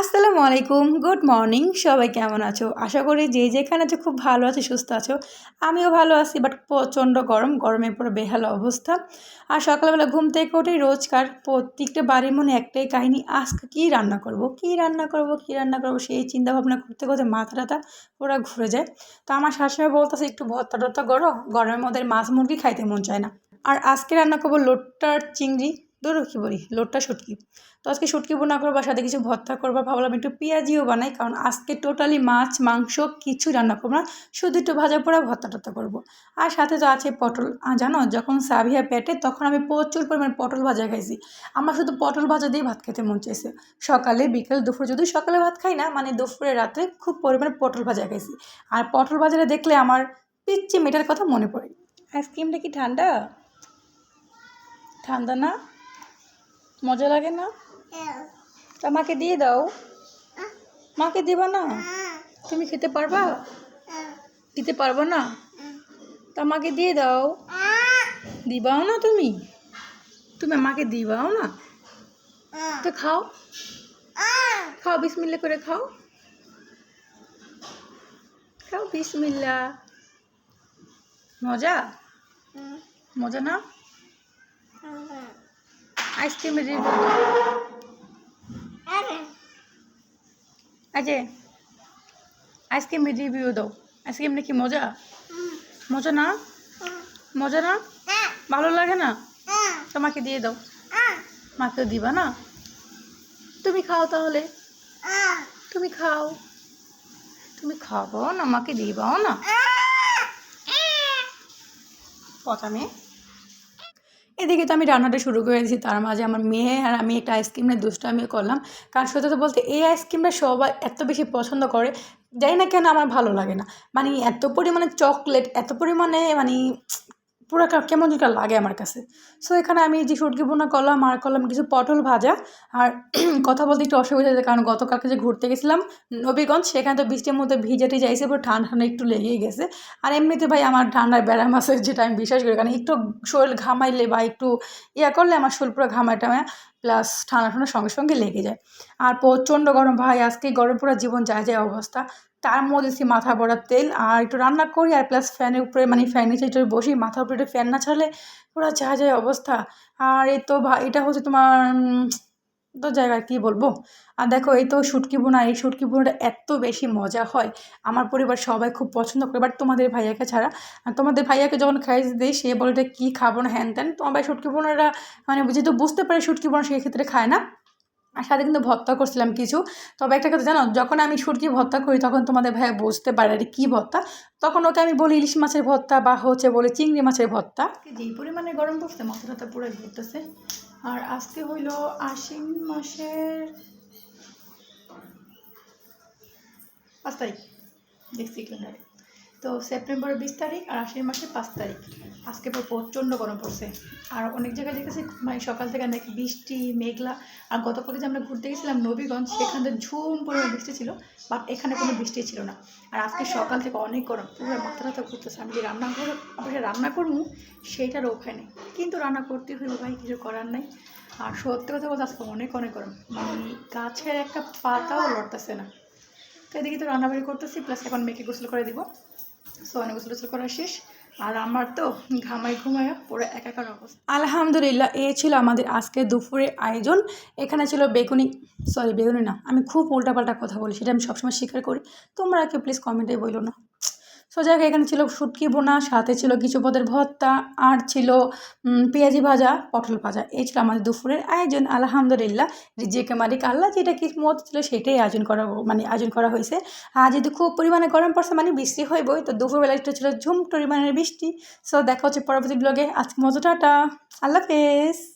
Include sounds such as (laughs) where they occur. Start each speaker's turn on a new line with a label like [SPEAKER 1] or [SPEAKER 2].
[SPEAKER 1] আসসালামু আলাইকুম, good morning. সবাই কেমন আছো? আশা করি যে যেখানে আছো খুব ভালো আছো, সুস্থ আছো। আমিও ভালো আছি, বাট প্রচণ্ড গরম গরমে পুরো বেহাল অবস্থা। আর সকালবেলা ঘুম থেকে উঠে রোজকার প্রত্যেকটা বাড়ির মনে একটাই কাহিনী, আজকে কী রান্না করব? কী রান্না করব? কী রান্না করব? সেই চিন্তা ভাবনা করতে করতে মাথা টাথা পুরো ঘুরে যায়। তো আমার শাশুড়ি বলতেছে, একটু ভর্তা টর্তা গরম গরমের মধ্যে মাছ মুরগি খাইতে মন চায় না। আর আজকে রান্না করব লোট্টার চিংড়ি। ধরো কী বলি, লোটটা শুটকি। তো আজকে শুটকি বোনা করব সাথে কিছু ভর্তা করব। ভাবলাম একটু পেঁয়াজিও বানাই, কারণ আজকে টোটালি মাছ, মাংস কিছু রান্না করব না, শুধু একটু ভাজা পোড়া, ভর্তা টর্তা করব। আর সাথে তো আছে পটল জানো, যখন সাভিয়া পেটে, তখন আমি প্রচুর পরিমাণে পটল ভাজা খাইছি। আমার শুধু পটল ভাজা দিয়ে ভাত খেতে মন চাইছে। সকালে, বিকেল, দুপুর, যদি সকালে ভাত খাই না মানে দুপুরে, রাত্রে খুব পরিমাণে পটল ভাজা খাইছি। আর পটল ভাজাটা দেখলে আমার পিচ্ছি মেটার কথা মনে পড়ে। আইসক্রিমটা কি ঠান্ডা? ঠান্ডা না? মজা লাগে না? তা মাকে দিয়ে দাও। মাকে দিবা না? তুমি খেতে পারবা? দিতে পারব না? তা মাকে দিয়ে দাও। দিবাও না তুমি? তুমি আমাকে দিবাও না? তো খাও। খাও বিসমিল্লা করে খাও। খাও বিসমিল্লা। মজা? মজা না? আইসক্রিমের রিভিউ আজে আইসক্রিমের রিভিউ দাও। আইসক্রিম নাকি মজা? মজা না? মজা না? ভালো লাগে না? তোমাকে দিয়ে দাও। মাকে দিবা না? তুমি খাও তাহলে। তুমি খাও। তুমি খাব না আমাকে দিবাও না? কথা মেয়ে? এদিকে তো আমি রান্নাটা শুরু করে দিয়েছি, তার মাঝে আমার মেয়ে আর আমি একটা আইসক্রিম আইসক্রিমের দুষ্টামি করলাম। কারণ সত্যি তো বলতে এই আইসক্রিমটা সবাই এত বেশি পছন্দ করে, জানি না কেন আমার ভালো লাগে না। মানে এত পরিমাণে চকলেট এত পরিমাণে মানে পুরো কেমন যেটা লাগে আমার কাছে। সো এখানে আমি যে সুটকি বোনা করলাম, আর করলাম কিছু পটল ভাজা। আর (clears throat) কথা বলতে একটু অসুবিধা হয়েছে, কারণ গতকালকে যে ঘুরতে গেছিলাম নবীগঞ্জ, সেখানে তো বৃষ্টির মধ্যে ভিজে টিজে আইসে পুরো ঠান্ডা ঠান্ডা একটু লেগেই গেছে। আর এমনিতে ভাই আমার ঠান্ডায় ব্যারাম আছে (laughs) যেটা আমি বিশ্বাস করি, কারণ একটু শরীর ঘামাইলে বা একটু ইয়া করলে আমার শরীর পুরো ঘামায় টামায় প্লাস ঠান্ডা ঠান্ডা সঙ্গে সঙ্গে লেগে যায়। আর প্রচণ্ড গরম ভাই, আজকে গরম পুরো জীবন যায় যায় অবস্থা। তার মধ্যে সে মাথা ভরা তেল আর একটু রান্না করি আর প্লাস ফ্যানের উপরে মানে ফ্যান নিচে একটু বসি, মাথার উপরে একটু ফ্যান না ছাড়লে পুরো যা যায় অবস্থা। আর এই তো এটা হচ্ছে তোমার তো জায়গায় কী বলব? আর দেখো এই তো শুটকি বোনা এই শুটকি বোনাটা এত বেশি মজা হয়। আমার পরিবার সবাই খুব পছন্দ করে বাট তোমাদের ভাইয়াকে ছাড়া। তোমাদের ভাইয়াকে যখন খাইতে দিই, সে বলে, এটা কী খাব না? হ্যান ত্যান। তোমার ভাই শুটকি বোনারা মানে যেহেতু বুঝতে পারে শুটকি বোনা সেক্ষেত্রে খায় না। আর সাথে কিন্তু ভর্তা করছিলাম কিছু। তবে একটা কথা জানো, যখন আমি শুটকি ভর্তা করি তখন তোমাদের ভাইয়া বুঝতে পারে এটা কী ভর্তা তখন ওকে আমি বলি ইলিশ মাছের ভর্তা বা হচ্ছে বলে চিংড়ি মাছের ভর্তা যেই পরিমাণে গরম পড়ছে, মাথাটা পুরো ঘুরতেছে। আর আজকে হইল আশ্বিন মাসের পাঁচ তারিখ। দেখছি ক্যালেন্ডারে। তো সেপ্টেম্বরের বিশ তারিখ আর আশ্বিন মাসের পাঁচ তারিখ। আজকে পুরো প্রচণ্ড গরম পড়ছে। আর অনেক জায়গায় দেখেছি মানে সকাল থেকে নাকি বৃষ্টি, মেঘলা। আর গতকালে যে আমরা ঘুরতে গেছিলাম নবীগঞ্জ, সেখানে ঝুম পরিমাণ বৃষ্টি ছিল, বাট এখানে কোনো বৃষ্টি ছিল না। আর আজকে সকাল থেকে অনেক গরম, পুরো মাথা টাথা ঘুরতেছে আমি যে রান্না করে রান্না করব সেইটারও উপায় নেই। কিন্তু রান্না করতে হইব ভাই, কিছু করার নাই। আর সত্যি কথা বলতে আজকে অনেক অনেক গরম। মানে গাছের একটা পাতাও লড়তেছে না। তো এদিকে তো রান্নাবাড়ি করতেছি, প্লাস এখন মেয়েকে গোসল করে দিব। সো অনেক গোসল করা শেষ। আর আমার তো ঘামাই ঘুমায় পুরো একাকার অবস্থা। আলহামদুলিল্লাহ, এ ছিল আমাদের আজকে দুপুরের আয়োজন। এখানে ছিল বেগুনি সরি বেগুনি না, আমি খুব উল্টাপাল্টা কথা বলি, সেটা আমি সবসময় স্বীকার করি। তোমরা কেউ প্লিজ কমেন্টে বলো না। সো যাই এখানে ছিল শুটকি বোনা সাথে ছিল কিছু পদের ভর্তা, আর ছিল পেঁয়াজি ভাজা, পটল ভাজা। এই ছিল আমাদের দুপুরের আয়োজন, আলহামদুলিল্লাহ। রিজিকে মালিক, আল্লাহ যেটা কি মত ছিল সেটাই আয়োজন করা মানে আয়োজন করা হয়েছে। আর যদি খুব পরিমাণে গরম পড়ছে মানে বৃষ্টি হইবই, তো দুপুরবেলা একটু ছিল ঝুম পরিমাণের বৃষ্টি। সো দেখা হচ্ছে পরবর্তী ব্লগে আজকে মতো, টাটা। আল্লাহ হাফেজ।